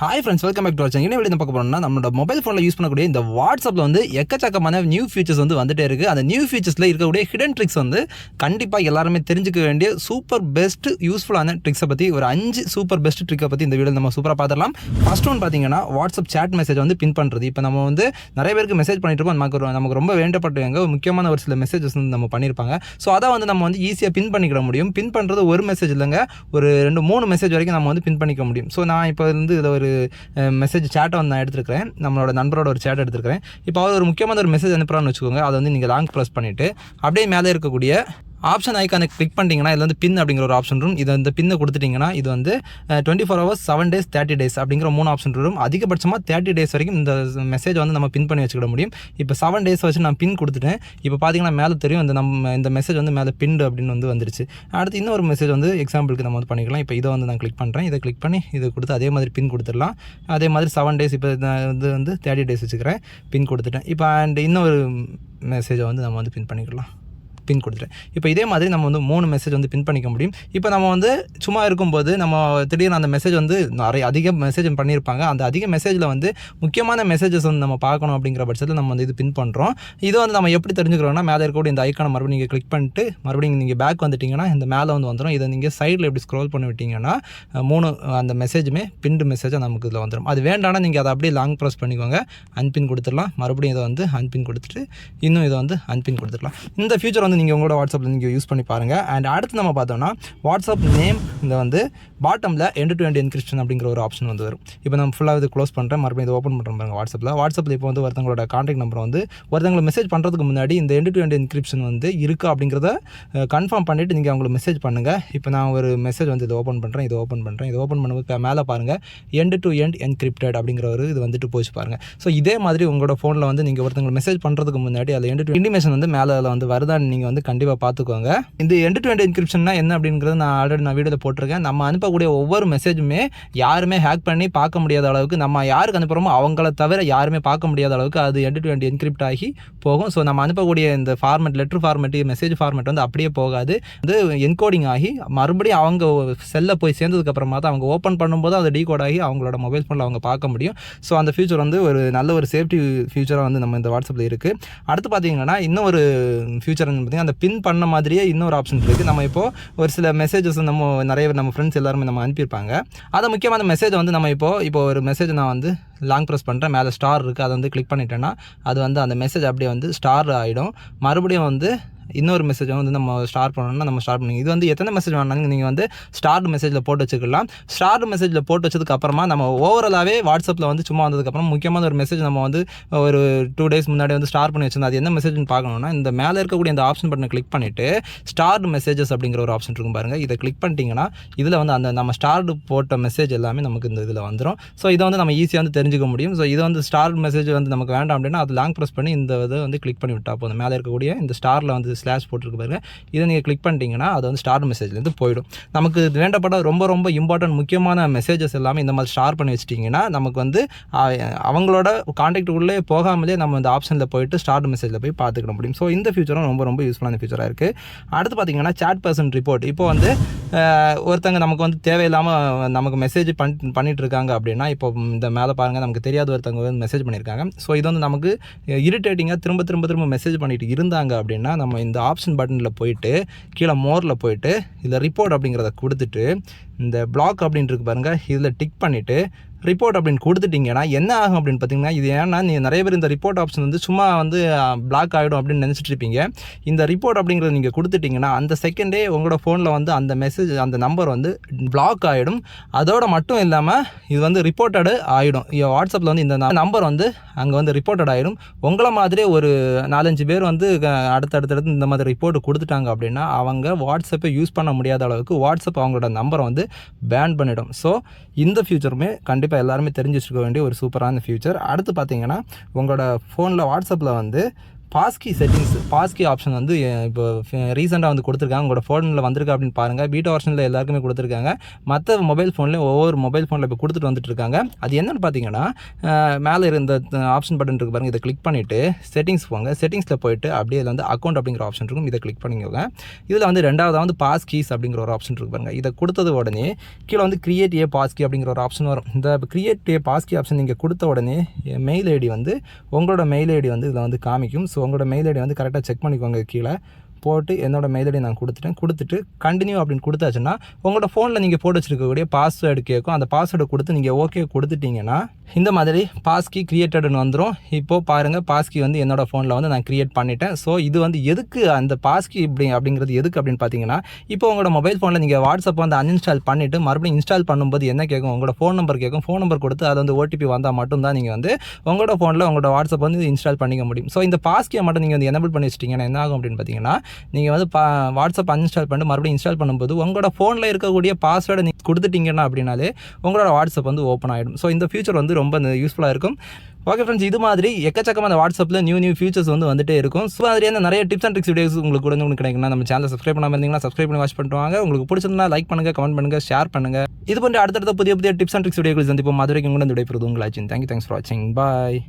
Hi friends welcome back to வாட்சிங் என்ன வெளியே பார்க்க போனோம்னா நம்மளோட மொபைல் ஃபோனில் யூஸ் பண்ணக்கூடிய இந்த வாட்ஸ்அப்பில் வந்து எக்கச்சக்கமான நியூ ஃபீச்சர்ஸ் வந்து வந்துட்டே இருக்குது அந்த நியூ ஃபீச்சர்ஸில் இருக்கக்கூடிய ஹிடன் ட்ரிக்ஸ் வந்து கண்டிப்பாக எல்லாருமே தெரிஞ்சுக்க வேண்டிய சூப்பர் பெஸ்ட் யூஸ்ஃபுல்லான ட்ரிக்ஸை பற்றி ஒரு அஞ்சு சூப்பர் பெஸ்ட் ட்ரிக்கை பற்றி இந்த வீடியோ நம்ம சூப்பராக பார்த்துடலாம். ஃபர்ஸ்ட் ஒன் பார்த்தீங்கன்னா வாட்ஸ்அப் சேட் மெசேஜ் வந்து பின் பண்ணுறது இப்போ நம்ம வந்து நிறைய பேருக்கு மெசேஜ் பண்ணிட்டு இருப்போம் நமக்கு நமக்கு ரொம்ப வேண்டப்பட்டவங்க முக்கியமான ஒரு சில மெசேஜஸ் வந்து நம்ம பண்ணியிருப்பாங்க ஸோ அதை வந்து நம்ம வந்து ஈஸியாக பின் பண்ணிக்கிட முடியும். பின் பண்ணுறது ஒரு மெசேஜ் இல்லைங்க. ஒரு ரெண்டு மூணு மெசேஜ் வரைக்கும் நம்ம வந்து பின் பண்ணிக்க முடியும். ஸோ நான் இப்போ வந்து இதில் ஒரு மெசேஜ் சேட்டை வந்து நான் எடுத்துருக்கிறேன். நம்மளோட நண்பரோட ஒரு சேட் எடுத்துருக்கிறேன். இப்போ அவர் ஒரு முக்கியமான ஒரு மெசேஜ் அனுப்புகிறான்னு வச்சுக்கோங்க. அதை வந்து நீங்கள் லாங் ப்ரெஸ் பண்ணிவிட்டு அப்படியே மேலே இருக்கக்கூடிய ஆப்ஷன் ஐக்கானை கிளிக் பண்ணிட்டீங்கன்னா இதில் வந்து பின் அப்படிங்கிற ஒரு ஆப்ஷன் வரும் இது வந்து பின்னை கொடுத்துட்டிங்கன்னா இது வந்து twenty four hours seven days thirty days அப்படிங்கிற மூணு ஆப்ஷன் வரும் அதிகபட்சமாக தேர்ட்டி டேஸ் வரைக்கும் இந்த மெசேஜ் வந்து நம்ம பின் பண்ணி வச்சுக்கிட முடியும். இப்போ செவன் டேஸ் வச்சு நான் பின் கொடுத்துட்டேன். இப்போ பார்த்தீங்கன்னா மேலே தெரியும் இந்த நம்ம இந்த மெசேஜ் வந்து மேலே பின்டு அப்படின்னு வந்து வந்துருச்சு. அடுத்து இன்னொரு மெசேஜ் வந்து எக்ஸாம்பிளுக்கு நம்ம வந்து பண்ணிக்கலாம். இப்போ இதை வந்து நான் கிளிக் பண்ணுறேன் இதை கிளிக் பண்ணி இதை கொடுத்து அதே மாதிரி பின் கொடுத்துடலாம். அதே மாதிரி செவன் டேஸ் இப்போ நான் இது வந்து தேர்ட்டி டேஸ் வச்சுக்கிறேன். பின் கொடுத்துட்டேன். இப்போ அண்ட் இன்னொரு மெசேஜை வந்து நம்ம வந்து பின் பண்ணிக்கலாம். பின் கொடுத்துட்டேன். இப்போ இதே மாதிரி நம்ம வந்து மூணு மெசேஜ் வந்து பின் பண்ணிக்க முடியும். இப்போ நம்ம வந்து சும்மா இருக்கும்போது நம்ம திடீர்னு அந்த மெசேஜ் வந்து நிறைய அதிக மெசேஜ் பண்ணியிருப்பாங்க. அந்த அதிக மெசேஜில் வந்து முக்கியமான மெசேஜஸ் வந்து நம்ம பார்க்கணும் அப்படிங்கிற பட்சத்தில் நம்ம வந்து இது பின் பண்ணுறோம் இதை வந்து நம்ம எப்படி தெரிஞ்சுக்கிறோம்னா மேலே இருக்கக்கூடிய இந்த ஐக்கானை மறுபடியும் நீங்கள் கிளிக் பண்ணிட்டு மறுபடியும் நீங்கள் பேக் வந்துட்டிங்கன்னா இந்த மேலே வந்து வந்துடும் இதை நீங்கள் சைடில் எப்படி ஸ்க்ரோல் பண்ணி விட்டீங்கன்னா மூணு அந்த மெசேஜுமே பின்டு மெசேஜாக நமக்கு இதில் வந்துடும் அது வேண்டாம்னா நீங்கள் அதை அப்படியே லாங் ப்ரெஸ் பண்ணிக்கோங்க. அன்பின் கொடுத்துடலாம். மறுபடியும் இதை வந்து அன்பின் கொடுத்துட்டு இன்னும் இதை வந்து அன்பின் கொடுத்துடலாம். இந்த ஃபியூச்சர் வந்து நீங்கள் உங்களோட வாட்ஸ்அப்பில் நீங்கள் யூஸ் பண்ணி பாருங்கள் அண்ட் அடுத்து நம்ம பார்த்தோம்னா வாட்ஸ்அப் நேம் இந்த வந்து பாட்டமில் எண்டு டு எண்டு என்கிரிப்ஷன் அப்படிங்கிற ஒரு ஆப்ஷன் வந்து வரும். இப்போ நம்ம ஃபுல்லாக இது க்ளோஸ் பண்ணுறேன் மறுபடியும் இது ஓப்பன் பண்ணுறோம் பாருங்க வாட்ஸ்அப்பில் வாட்ஸ்அப்பில் இப்போ வந்து ஒருத்தங்களோட கான்டாக்ட் நம்பர் வந்து ஒருத்தங்களை மெசேஜ் பண்ணுறதுக்கு முன்னாடி இந்த எண்டு டு எண்டு என்கிரிப்ஷன் வந்து இருக்கா அப்படிங்கிறத கன்ஃபார்ம் பண்ணிவிட்டு நீங்கள் அவங்களுக்கு மெசேஜ் பண்ணுங்கள் இப்போ நான் ஒரு மெசேஜ் வந்து இதை ஓப்பன் பண்ணுறேன் இதை ஓப்பன் பண்ணுறேன் இதை ஓப்பன் பண்ணும்போது மேலே பாருங்கள் எண்டு டு எண்ட் என்கிரிப்டட் அப்படிங்கிற ஒரு இது வந்துட்டு போச்சு பாருங்கள் ஸோ இதே மாதிரி உங்களோட ஃபோனில் வந்து நீங்கள் ஒருத்தங்களை மெசேஜ் பண்ணுறதுக்கு முன்னாடி அதில் எண்டு டு இன்டிமேஷன் வந்து மேலே அதில் வந்து வருதான்னு நீங்கள் வந்து கண்டிப்பாக பார்த்துக்கோங்க இந்த எண்டு டு எண்டு என்கிரிப்ஷன்னா என்ன அப்படிங்கிறது நான் ஆல்ரெடி நான் வீடியோவில் போட்டிருக்கேன். நம்ம அனுப்பக்கூடிய ஒவ்வொரு மெசேஜுமே யாருமே ஹேக் பண்ணி பார்க்க முடியாத அளவுக்கு நம்ம யாருக்கு அனுப்புகிறோமோ அவங்கள தவிர யாருமே பார்க்க முடியாத அளவுக்கு அது எண்டு டு எண்டு என்கிரிப்ட் ஆகி போகும். ஸோ நம்ம அனுப்பக்கூடிய இந்த format letter format message format வந்து அப்படியே போகாது. வந்து என்கோடிங் ஆகி மறுபடியும் அவங்க செல்ல போய் சேர்ந்ததுக்கப்புறமா தான் அவங்க ஓப்பன் பண்ணும்போது அது டீகோட் ஆகி அவங்களோட மொபைல் ஃபோனில் அவங்க பார்க்க முடியும். ஸோ அந்த ஃபியூச்சர் வந்து ஒரு நல்ல ஒரு சேஃப்டி ஃபியூச்சராக வந்து நம்ம இந்த வாட்ஸ்அப்பில் இருக்குது அடுத்து பார்த்தீங்கன்னா இன்னும் ஒரு ஃபியூச்சர் பார்த்தீங்கன்னா அந்த பின் பண்ண மாதிரியே இன்னொரு ஆப்ஷன் இருக்குது நம்ம இப்போது ஒரு சில மெசேஜஸ் நம்ம நிறைய நம்ம ஃப்ரெண்ட்ஸ் எல்லாருமே நம்ம அனுப்பியிருப்பாங்க. அதை முக்கியமான மெசேஜ் வந்து நம்ம இப்போது இப்போ ஒரு மெசேஜ் நான் வந்து லாங் ப்ரெஸ் பண்ணுறேன் மேலே ஸ்டார் இருக்குது அதை வந்து கிளிக் பண்ணிட்டேன்னா அது வந்து அந்த மெசேஜ் அப்படியே வந்து ஸ்டார் ஆகிடும் மறுபடியும் வந்து இன்னொரு மெசேஜை வந்து நம்ம ஸ்டார்ட் பண்ணணும்னா நம்ம ஸ்டார்ட் பண்ணுங்க. இது வந்து எத்தனை மெசேஜ் வேணாலும் நீங்கள் வந்து ஸ்டார்ட் மெசேஜில் போட்டு வச்சுக்கலாம். ஸ்டார்ட் மெசேஜில் போட்டு வச்சதுக்கு அப்புறமா நம்ம ஓவராலாகவே வாட்ஸ்அப்பில் வந்து சும்மா வந்ததுக்கப்புறம் முக்கியமான ஒரு மெசேஜ் நம்ம வந்து ஒரு டூ டேஸ் முன்னாடி வந்து ஸ்டார்ட் பண்ணி வச்சிருந்தோம் அது என்ன மெசேஜ்னு பார்க்கணும்னா இந்த மேலே இருக்கக்கூடிய இந்த ஆப்ஷன் பட்டனை கிளிக் பண்ணிவிட்டு ஸ்டார்ட் மெசேஜஸ் அப்படிங்கிற ஒரு ஆப்ஷன் இருக்கும் பாருங்கள் இதை கிளிக் பண்ணிட்டீங்கன்னா இதில் வந்து அந்த நம்ம ஸ்டார்ட் போட்ட மெசேஜ் எல்லாமே நமக்கு இந்த இதில் வந்துடும் ஸோ இதை வந்து நம்ம ஈஸியாக வந்து தெரிஞ்சுக்க முடியும். ஸோ இது வந்து ஸ்டார் மெசேஜ் வந்து நமக்கு வேண்டாம் அப்படின்னா அது லாங் ப்ரெஸ் பண்ணி இந்த இதை வந்து கிளிக் பண்ணி விட்டால் போதும். மேலே இருக்கக்கூடிய இந்த ஸ்டாரில் வந்து ஸ்லாஷ் போட்டிருக்கு பாருங்கள் இதை நீங்கள் கிளிக் பண்ணிட்டீங்கன்னா அது வந்து ஸ்டார் மெசேஜ்லேருந்து போயிடும். நமக்கு வேண்டப்பட்ட ரொம்ப ரொம்ப இம்பார்ட்டன்ட் முக்கியமான மெசேஜஸ் எல்லாமே இந்த மாதிரி ஸ்டார் பண்ணி வச்சிட்டிங்கன்னா நமக்கு வந்து அவங்களோட அவங்களோட உள்ளே போகாமலே நம்ம இந்த ஆப்ஷனில் போயிட்டு ஸ்டார்ட் மெசேஜில் போய் பார்த்துக்கிட முடியும். ஸோ இந்த ஃபியூச்சரும் ரொம்ப ரொம்ப யூஸ்ஃபுல்லான ஃபியூச்சராக இருக்குது அடுத்து பார்த்தீங்கன்னா சாட் பர்சன் ரிப்போர்ட் இப்போ வந்து ஒருத்தங்க நமக்கு வந்து தேவையில்லாமல் நமக்கு மெசேஜ் பண் பண்ணிட்டு இருக்காங்க அப்படின்னா இப்போ இந்த மேலே பாருங்கள் நமக்கு தெரியாத ஒருத்தவங்க வந்து மெசேஜ் பண்ணியிருக்காங்க. ஸோ இது வந்து நமக்கு இரிட்டேட்டிங்காக திரும்ப திரும்ப திரும்ப மெசேஜ் பண்ணிட்டு இருந்தாங்க அப்படின்னா நம்ம இந்த ஆப்ஷன் பட்டனில் போயிட்டு கீழே மோரில் போயிட்டு இதில் ரிப்போர்ட் அப்படிங்கிறத கொடுத்துட்டு இந்த பிளாக் அப்படின்னு பாருங்கள் இதில் டிக் பண்ணிவிட்டு ரிப்போர்ட் அப்படின்னு கொடுத்துட்டிங்கன்னா என்ன ஆகும் அப்படின்னு பார்த்தீங்கன்னா இது ஏன்னா நீங்கள் நிறைய பேர் இந்த ரிப்போர்ட் ஆப்ஷன் வந்து சும்மா வந்து பிளாக் ஆகிடும் அப்படின்னு நினச்சிட்டு இருப்பீங்க. இந்த ரிப்போர்ட் அப்படிங்கிறத நீங்கள் கொடுத்துட்டிங்கன்னா அந்த செகண்டே உங்களோட ஃபோனில் வந்து அந்த மெசேஜ் அந்த நம்பர் வந்து பிளாக் ஆகிடும் அதோட மட்டும் இல்லாமல் இது வந்து ரிப்போர்ட்டடு ஆகிடும் வாட்ஸ்அப்பில் வந்து இந்த நம்பர் வந்து அங்கே வந்து ரிப்போர்ட்டட் ஆகிடும் உங்களை மாதிரி ஒரு நாலஞ்சு பேர் வந்து அடுத்தடுத்தடுத்து இந்த மாதிரி ரிப்போர்ட் கொடுத்துட்டாங்க அப்படின்னா அவங்க வாட்ஸ்அப்பை யூஸ் பண்ண முடியாத அளவுக்கு வாட்ஸ்அப் அவங்களோட நம்பரை வந்து பேன் பண்ணிடும். ஸோ இந்த ஃபியூச்சருமே கண்டிப்பாக எல்லாருமே தெரிஞ்சு வச்சுக்க வேண்டிய ஒரு சூப்பரான ஃபியூச்சர் அடுத்து பார்த்தீங்கன்னா உங்களோட ஃபோனில் வாட்ஸ்அப்பில் வந்து பாஸ்கி செட்டிங்ஸ் பாஸ்கி ஆப்ஷன் வந்து இப்போ ரீசெண்டாக வந்து கொடுத்துருக்காங்க. உங்களோட ஃபோனில் வந்திருக்கா அப்படின்னு பாருங்கள் பீட்டா வெர்ஷனில் எல்லாருக்குமே கொடுத்துருக்காங்க. மற்ற மொபைல் ஃபோன்லேயும் ஒவ்வொரு மொபைல் ஃபோனில் இப்போ கொடுத்துட்டு வந்துட்டு இருக்காங்க அது என்னென்னு பார்த்தீங்கன்னா மேலே இருந்த ஆப்ஷன் பட்டன் இருக்கு பாருங்க. இதை கிளிக் பண்ணிவிட்டு செட்டிங்ஸ் போங்க. செட்டிங்ஸில் போயிட்டு அப்படியே இதில் வந்து அக்கௌண்ட் அப்படிங்கிற ஆப்ஷன் இருக்கும். இதை கிளிக் பண்ணிக்கோங்க. இதில் வந்து ரெண்டாவதாக வந்து பாஸ் கீஸ் அப்படிங்கிற ஒரு ஆப்ஷன் இருக்கு பாருங்கள் இதை கொடுத்தது உடனே கீழே வந்து கிரியேட் ஏ பாஸ்கி அப்படிங்கிற ஒரு ஆப்ஷன் வரும். இந்த கிரியேட் ஏ பாஸ்கி ஆப்ஷன் நீங்கள் கொடுத்த உடனே மெயில் ஐடி வந்து உங்களோட மெயில் ஐடி வந்து இதில் வந்து காமிக்கும். ஸோ உங்களோட மெயில் ஐடி வந்து கரெக்டாக செக் பண்ணிக்கோங்க கீழே. போட்டு என்னோட மெயில் ஐடி நான் கொடுத்துட்டேன். கொடுத்துட்டு கண்டினியூ அப்படின்னு கொடுத்தாச்சுன்னா உங்களோட ஃபோனில் நீங்கள் போட்டு வச்சுருக்கக்கூடிய பாஸ்வேர்டு கேட்கும் அந்த பாஸ்வேர்டு கொடுத்து நீங்கள் ஓகே கொடுத்துட்டீங்கன்னா இந்த மாதிரி பாஸ்கி கிரியேட்டட்னு வந்துடும் இப்போது பாருங்கள் பாஸ்கி வந்து என்னோடய ஃபோனில் வந்து நான் கிரியேட் பண்ணிட்டேன். ஸோ இது வந்து எதுக்கு அந்த பாஸ்கி இப்படி அப்படிங்கிறது எதுக்கு அப்படின்னு பார்த்தீங்கன்னா இப்போ உங்களோட மொபைல் ஃபோனில் நீங்கள் வாட்ஸ்அப் வந்து அன்இன்ஸ்டால் பண்ணிவிட்டு மறுபடியும் இன்ஸ்டால் பண்ணும்போது என்ன கேட்கும் உங்களோட ஃபோன் நம்பர் கேட்கும் ஃபோன் நம்பர் கொடுத்து அது வந்து ஓடிபி வந்தால் மட்டும்தான் நீங்கள் வந்து உங்களோட ஃபோனில் உங்களோட வாட்ஸ்அப் வந்து இன்ஸ்டால் பண்ணிக்க முடியும். ஸோ இந்த பாஸ்கியை மட்டும் நீங்கள் வந்து எனபிள் பண்ணி வச்சிட்டிங்கன்னா என்ன ஆகும் அப்படின்னு பார்த்தீங்கன்னா நீங்கள் வந்து பா வாட்ஸ்அப் அன்இன்ஸ்டால் பண்ணிட்டு மறுபடியும் இன்ஸ்டால் பண்ணும்போது உங்களோட ஃபோனில் இருக்கக்கூடிய பாஸ்வேர்டை நீங்கள் கொடுத்துட்டீங்கன்னா அப்படின்னாலே உங்களோட வாட்ஸ்அப் வந்து ஓப்பன் ஆகிடும் ஸோ இந்த ஃபியூச்சர் வந்து ரொம்ப யூஸ்ஃபுல்லாக இருக்கும். ஓகே ஃப்ரெண்ட்ஸ் இது மாதிரி எக்கச்சக்கமாக அந்த வாட்ஸ்அப்பில் நியூ நியூ ஃபியூச்சர்ஸ் வந்து வந்துட்டே இருக்கும். ஸோ மாதிரியான நிறைய டிப்ஸ் அண்ட் ட்ரிக்ஸ் வீடியோஸ் உங்களுக்கு கூட உங்களுக்கு கிடைக்கும்னா நம்ம சேனல் சப்ஸ்கிரைப் பண்ணாமல் இருந்தீங்கன்னா சப்ஸ்கிரைப் பண்ணி வாட்ச் பண்ணுவாங்க உங்களுக்கு பிடிச்சிருந்தா லைக் பண்ணுங்கள் கமெண்ட் பண்ணுங்கள் ஷேர் பண்ணுங்கள் இது போன்ற அடுத்தடுத்த புதிய புதிய டிப்ஸ் அண்ட் ட்ரிக்ஸ் வீடியோக்கள் சந்திப்போம். அது வரைக்கும் கூட இந்த விடைபெறுது உங்களாச்சு தேங்க்யூ தேங்க்ஸ் ஃபார் வாட்சிங் பாய்